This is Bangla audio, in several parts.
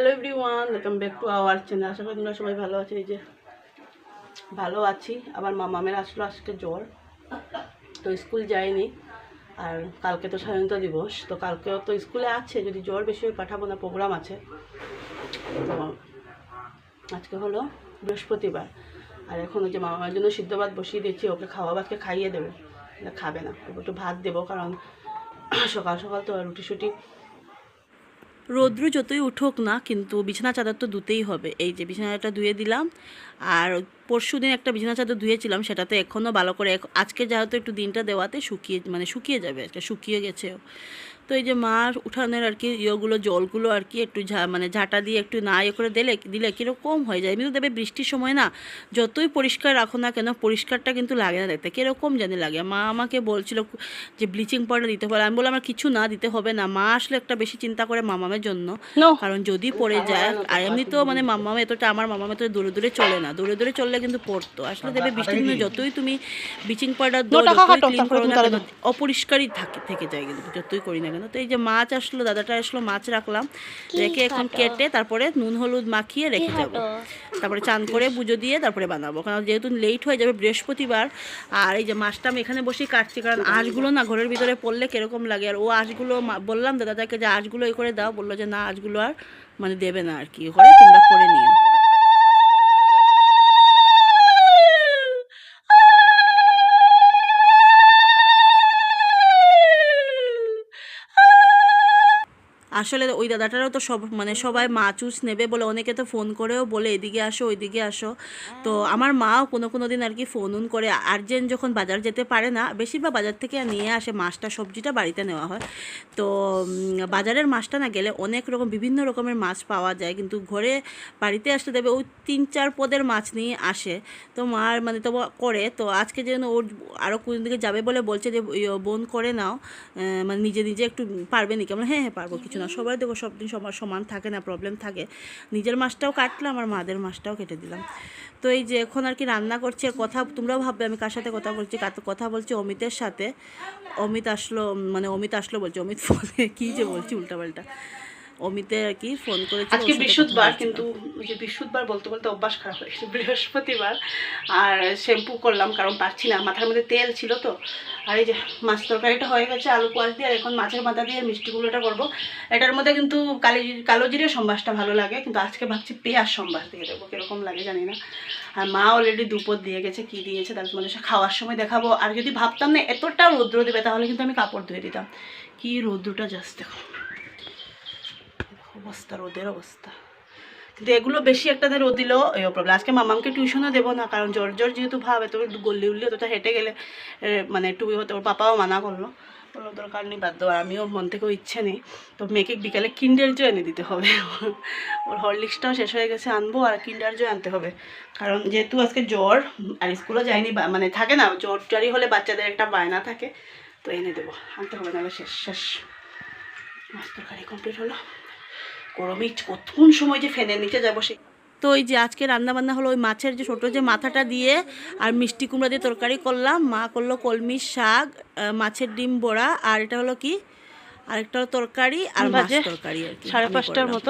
Hello everyone welcome back to our channel আশা করি তোমরা সবাই ভালো আছো। এই যে ভালো আছি। আবার মামামের আসলো আজকে জ্বর। তো স্কুল যায়নি। আর কালকে তো স্বাধীনতা দিবস। তো কালকেও তো স্কুলে আছে। যদি জ্বর বেশি হয়ে পাঠাবো না প্রোগ্রাম আছে। তো আজকে হলো বৃহস্পতিবার। আর এখন ওই যে মামার জন্য সিদ্ধ ভাত বসিয়ে দিয়েছি। ওকে খাওয়া ভাতকে খাইয়ে দেবো। খাবে না। ওকে একটু ভাত দেবো কারণ সকাল সকাল তো রুটি শুটি রৌদ্র যতই উঠুক না, কিন্তু বিছানা চাদর তো ধুতেই হবে। এই যে বিছানাটা ধুয়ে দিলাম, আর পরশু দিন একটা বিছানা চাদর ধুয়েছিলাম সেটা তো এখনও ভালো করে আজকে যেহেতু একটু দিনটা দেওয়াতে শুকিয়ে মানে শুকিয়ে যাবে আজকে শুকিয়ে গেছেও তো এই যে মার উঠানের আর কি ইয়েগুলো জলগুলো আর কি একটু ঝা মানে ঝাঁটা দিয়ে একটু না ইয়ে করে দিলে দিলে কীরকম হয়ে যায়? এমনি দেবে বৃষ্টির সময় না যতই পরিষ্কার রাখো না কেন পরিষ্কারটা কিন্তু লাগে না দেখতে। কীরকম জানি লাগে। মা আমাকে বলছিল যে ব্লিচিং পাউডার দিতে পারে আমি বললাম আমার কিছু না দিতে হবে না। মা আসলে একটা বেশি চিন্তা করে মামামের জন্য। কারণ যদি পড়ে যায় আর এমনি তো মানে মামামে এতটা আমার মামামে তো দূরে দূরে চলে না। দূরে দূরে চললে কিন্তু পড়তো। আসলে দেবে বৃষ্টির দিনে যতই তুমি ব্লিচিং পাউডার দাও যতই ক্লিন করো না কেন অপরিষ্কারই থাকে থেকে যায় কিন্তু যতই করি না কেন। তো এই যে মাছ আসলো দাদাটা আসলো মাছ রাখলাম। রেখে এখন কেটে তারপরে নুন হলুদ মাখিয়ে রেখে যাব। তারপরে চান করে পুজো দিয়ে তারপরে বানাবো। কারণ যেহেতু লেট হয়ে যাবে বৃহস্পতিবার আর এই যে মাছটা আমি এখানে বসেই কাটছি কারণ আঁশগুলো না ঘরের ভিতরে পড়লে কীরকম লাগে? আর ও আঁশগুলো বললাম দাদাটাকে যে আঁশগুলো এই করে দাও বলল যে না আঁশগুলো আর মানে দেবে না আর কি করে তোমরা করে নিও। আসলে ওই দাদাটারও তো সব মানে সবাই মাছুস নেবে বলে অনেকে তো ফোন করেও বলে, এদিকে আসো, ওইদিকে আসো। তো আমার মাও কোনো কোনো দিন আর কি ফোন উন করে আর্জেন্ট যখন বাজার যেতে পারে না, বেশিরভাগ বাজার থেকে নিয়ে আসে মাছটা, সবজিটা বাড়িতে নেওয়া হয়। তো বাজারের মাছটা না গেলে অনেক রকম বিভিন্ন রকমের মাছ পাওয়া যায়, কিন্তু ঘরে বাড়িতে আসতে দেবে ওই তিন চার পদের মাছ নিয়ে আসে। তো মার মানে তো করে, তো আজকে যেন ওর আরও কোন দিকে যাবে বলে বলছে যে বোন করে নাও। মানে নিজে নিজে একটু পারবে নাকি? আমরা হ্যাঁ হ্যাঁ পারব, কিছু না। সবাই দেখো সব দিন সবার সমান থাকে না প্রবলেম থাকে। নিজের মাছটাও কাটলাম আর মাদের মাছটাও কেটে দিলাম। তো এই যে এখন আর কি রান্না করছে কথা, তোমরাও ভাববে আমি কার সাথে কথা বলছি কথা বলছি, অমিতের সাথে। অমিত আসলো মানে অমিত আসলো বলছে, অমিত ফোনে কী যে বলছি, উল্টাপাল্টা। অমিতে আর কি ফোন করেছে আজকে বৃহস্পতিবার কিন্তু বৃহস্পতিবার বলতে বলতে অভ্যাস খারাপ হয়ে গেছে বৃহস্পতিবার। আর শ্যাম্পু করলাম কারণ পারছি না মাথার মধ্যে তেল ছিল তো। আর এই যে মাছ তরকারিটা হয়ে গেছে আলু কোয়াশ দিয়ে আর এখন মাছের মাথা দিয়ে মিষ্টিগুলোটা করব। এটার মধ্যে কিন্তু কালি কালো জিরে সম্বাসটা ভালো লাগে কিন্তু আজকে ভাবছি পেঁয়াজ সম্বাস দিয়ে দেবো কীরকম লাগে জানি না। আর মা অলরেডি দুপুর দিয়ে গেছে কী দিয়েছে তার তোমাদের খাওয়ার সময় দেখাবো। আর যদি ভাবতাম না এতটা রৌদ্র দেবে তাহলে কিন্তু আমি কাপড় ধুয়ে দিতাম। কি রৌদ্রটা জাস্ট দেখো। অবস্থা, রোদের অবস্থা। কিন্তু এগুলো বেশি একটা রোদ দিলেও এই প্রবলেম আজকে মামামকে টিউশনও দেবো না, কারণ জ্বর জ্বর যেহেতু ভাব, এত গল্লি উল্লি অতটা হেঁটে গেলে মানে একটু হতে, ওর পাপাও মানা করল। কোনো দরকার নেই বাধ্য, আর আমিও মন থেকেও ইচ্ছে নেই। তো মেয়েকে বিকালে কিন্ডার জয় এনে দিতে হবে। ওর হরলিক্সটাও শেষ হয়ে গেছে, আনব আর কিন্ডার জয় আনতে হবে। কারণ যেহেতু আজকে জ্বর, আর স্কুলও যায়নি মানে থাকে না, জ্বর জারি হলে বাচ্চাদের একটা বায়না থাকে, তো এনে দেবো। আনতে হবে, নাহলে শেষ শেষ। মাছ তরকারি কমপ্লিট হলো। গরমে কতক্ষণ সময় যে ফ্যানের নিচে যাব সেই তো ওই যে আজকে রান্না বান্না হলো ওই মাছের যে ছোটো যে মাথাটা দিয়ে আর মিষ্টি কুমড়া দিয়ে তরকারি করলাম। মা করল কলমির শাক মাছের ডিম বড়া আর এটা হলো কি? আরেকটা হলো তরকারি আর মাছ তরকারি আর সাড়ে পাঁচটার মতো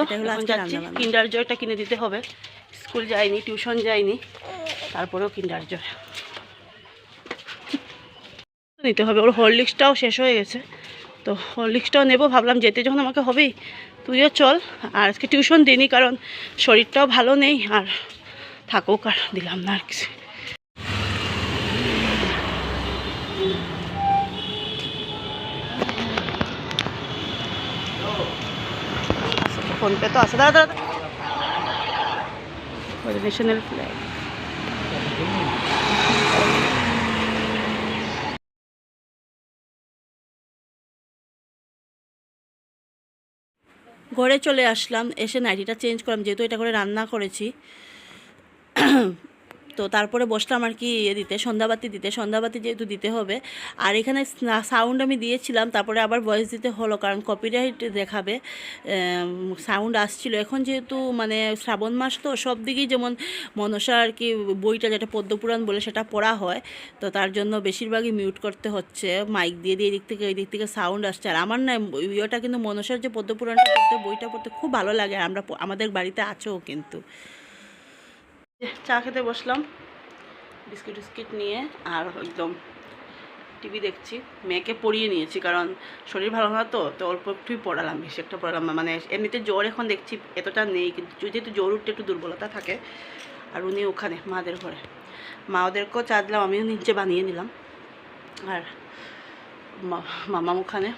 কিন্ডার জয়টা কিনে দিতে হবে। স্কুল যাইনি টিউশন যাইনি তারপরেও কিন্ডার জয়। নিতে হবে। ওর হরলিক্সটাও শেষ হয়ে গেছে। তো হরলিক্সটাও নেব। ভাবলাম যেতে যখন আমাকে হবেই। তুইও চল, আর আজকে টিউশন দিইনি কারণ শরীরটাও ভালো নেই, আর থাকুক আর, দিলাম না আর কিছু। ফোনপে তো আছে। দাদা দাদা ফ্ল্যাগ ঘরে চলে আসলাম এসে নাইটিটা চেঞ্জ করলাম যেহেতু এটা করে রান্না করেছি। তো তারপরে বসলাম আর কি ইয়ে দিতে, সন্ধ্যাবাতি দিতে, সন্ধ্যাবাতি যেহেতু দিতে হবে। আর এখানে সাউন্ড আমি দিয়েছিলাম, তারপরে আবার ভয়েস দিতে হলো, কারণ কপিরাইট দেখাবে সাউন্ড আসছিল। এখন যেহেতু মানে শ্রাবণ মাস তো, সব দিকেই যেমন মনসা আর কি বইটা যেটা পদ্মপুরাণ বলে সেটা পড়া হয়, তো তার জন্য বেশিরভাগই মিউট করতে হচ্ছে মাইক দিয়ে দিয়ে এদিক থেকে ওই দিক থেকে সাউন্ড আসছে। আর আমার না ইয়েটা কিন্তু মনসার যে পদ্মপুরাণটা পড়তে, বইটা পড়তে খুব ভালো লাগে আমরা আমাদের বাড়িতে আছেও কিন্তু। চা খেতে বসলাম। বিস্কিট টিস্কিট নিয়ে আর একদম টিভি দেখছি। মেয়েকে পড়িয়ে নিয়েছি কারণ শরীর ভালো না তো তো অল্প একটুই পড়ালাম, বেশি একটা পড়ালাম মানে এমনিতে জ্বর এখন দেখছি এতটা নেই, কিন্তু যেহেতু জ্বর উঠতে একটু দুর্বলতা থাকে, আর উনি ওখানে, মাদের ঘরে। মা ওদেরকেও চা দিলাম, আমিও নিচে বানিয়ে নিলাম। আর মামাম ওখানে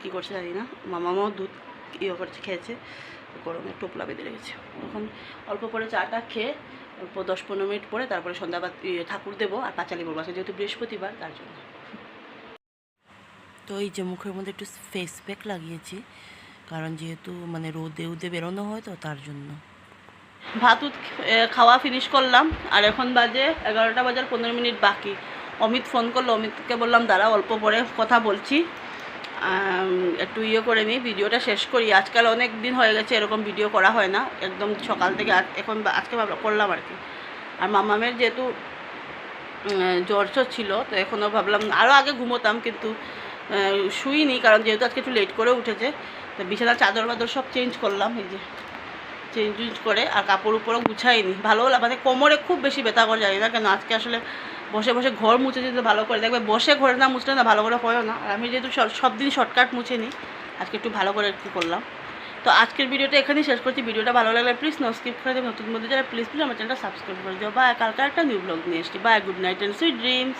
কী করছে জানি না, মামামাও দুধ ইয়ে করছে, খেয়েছে, গরমে টোপলা বেঁধে রেখেছে। এখন অল্প পরে চাটা খেয়ে দশ পনেরো মিনিট পরে তারপরে সন্ধ্যাবাদ ইয়ে, ঠাকুর দেবো আর পাঁচালি বলব আজকে যেহেতু বৃহস্পতিবার তার জন্য। তো এই যে মুখের মধ্যে একটু ফেস প্যাক লাগিয়েছি কারণ যেহেতু মানে রোদে উদে বেরোনো হয় তো তার জন্য। ভাত খাওয়া ফিনিশ করলাম আর এখন বাজে এগারোটা বাজার পনেরো মিনিট বাকি। অমিত ফোন করল অমিতকে বললাম দাঁড়া অল্প পরে কথা বলছি। একটু ইয়ে করে নিই, ভিডিওটা শেষ করি। আজকাল অনেক দিন হয়ে গেছে, এরকম ভিডিও করা হয় না। একদম সকাল থেকে এখন আজকে ভাবলাম করলাম আর কি। আর মামামের যেহেতু জ্বর ছিল, তো এখনও ভাবলাম আরও আগে ঘুমোতাম, কিন্তু শুইনি, কারণ যেহেতু আজকে একটু লেট করে উঠেছে, তো বিছানার চাদর বাদর সব চেঞ্জ করলাম, এই যে চেঞ্জ উঞ্জ করে, আর কাপড় উপরও গুছাইনি। ভালো মানে কোমরে খুব বেশি ব্যথা করে, জানি না কেন, আজকে আসলে বসে বসে ঘর মুছে দিতে ভালো করে। দেখবে বসে ঘরে না মুছলে না ভালো করে হয়ও না। আর আমি যেহেতু সব- দিন শর্টকাট মুছে নিই আজকে একটু ভালো করে একটু করলাম। তো আজকের ভিডিওটা এখানেই শেষ করছি। ভিডিওটা ভালো লাগলে প্লিজ নো স্কিপ করে দেবে। নতুন মধ্যে যারা প্লিজ প্লিজ আমার চ্যানেলটা সাবস্ক্রাইব করে দিও। বা কালকে একটা নিউ ব্লগ নিয়ে এসছি। Bye good night and sweet dreams